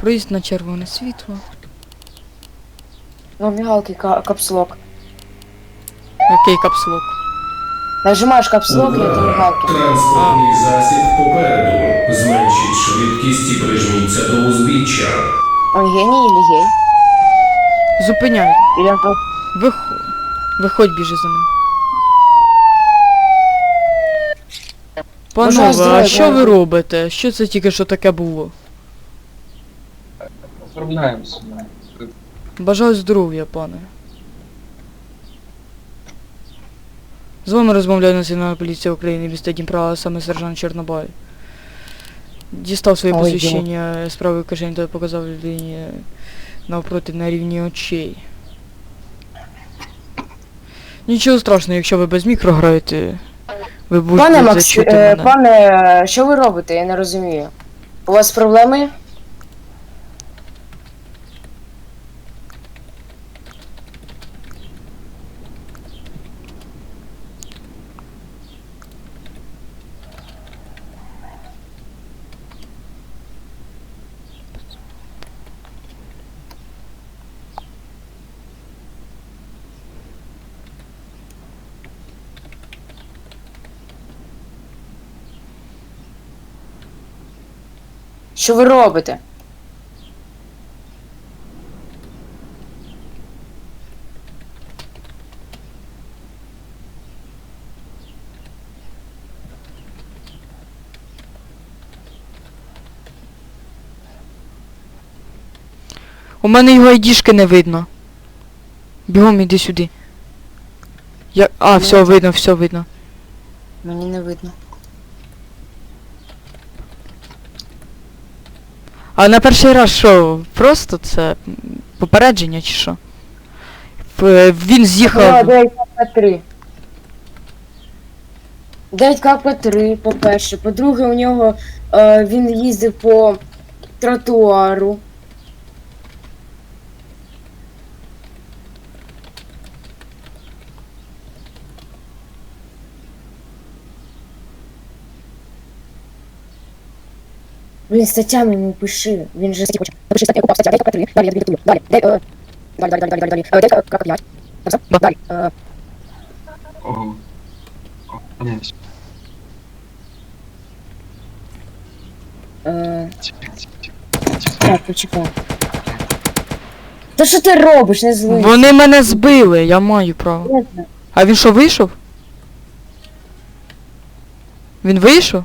Проїзд на червоне світло. Ну, мигалки, ка- капслок. Який капслок? Нажимаєш капслок, і це мигалки. Транспортний засіб попереду. Зменшіть швидкість і прижміться до узбіччя. Он геній или гей? Зупиняй. Или он просто... Виходь. Виходь, біжи за ним. Панове, а здоров'я, що ви робите? Що це тільки що таке було? Оформляємося. Бажаю здоров'я, пане. З вами розмовляє Національна поліція України міста Дніпра, а саме сержант Чорнобай. Дістав своє посвящення з правої кишені та показав людині навпроти на рівні очей. Нічого страшного, якщо ви без мікро граєте. Ви будете Пане Макс, зачути е, мене. пане, що ви робите? Я не розумію. У вас проблеми? Що ви робите? У мене його айдішки не видно. Бігом іди сюди. Я... А, все видно, все видно. Мені не видно. А на перший раз що? Просто це попередження чи що? П- Він з'їхав. 9 КП-3. 9 КП-3, по-перше. По-друге, у нього е, він їздив по тротуару. Блін, статтями йому пиши. Він же статті хоче. Напиши стаття, яку стаття, 9 КП-3. Далі я тобі диктую. Далі. Де, е, Далі, далі, далі, далі, далі. Е, 9 КП-5. Написав? Далі. Е. Оформляємося. е, Так, почекай. Та що ти робиш, не злись? Вони мене збили, я маю право. А він що вийшов? Він вийшов?